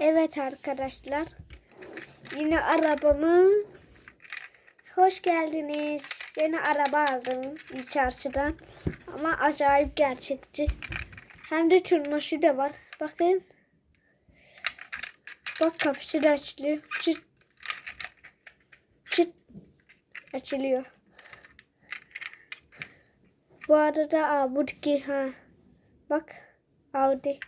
Evet arkadaşlar. Yine arabamı hoş geldiniz. Yeni araba aldım çarşıdan. Ama acayip gerçekçi. Hem de tırnaşı da var. Bakın. Bak kapısı da açılıyor. Çıt. Çıt. Açılıyor. Bu arada Audi ha. Bak. Audi.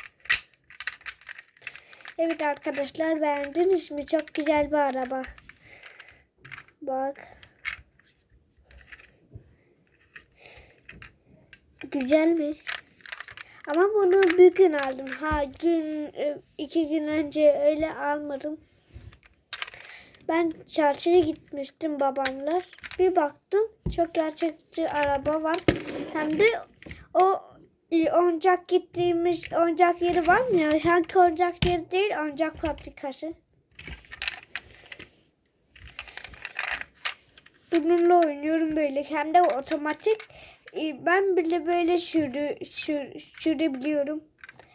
Evet arkadaşlar beğendiniz mi? Çok güzel bir araba. Bak. Güzel mi? Ama bunu bir gün aldım. Ha gün e, iki gün önce öyle almadım. Ben çarşıya gitmiştim babamla. Bir baktım çok gerçekçi araba var. Hem de o oyuncak gittiğimiz oyuncak yeri var mı ya? Sanki oyuncak yeri değil oyuncak fabrikası. Bununla oynuyorum böyle. Hem de otomatik. E, Ben bile böyle sürü, sür, sürebiliyorum.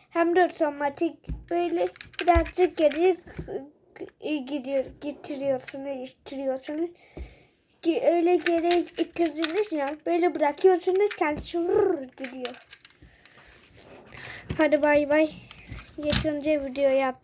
Hem de otomatik böyle birazcık geri e, gidiyor, getiriyorsunuz, ittiriyorsunuz. Öyle geri ittirdiniz ya böyle bırakıyorsunuz kendisi gidiyor. Hadi bay bay. Yeterince video yaptım.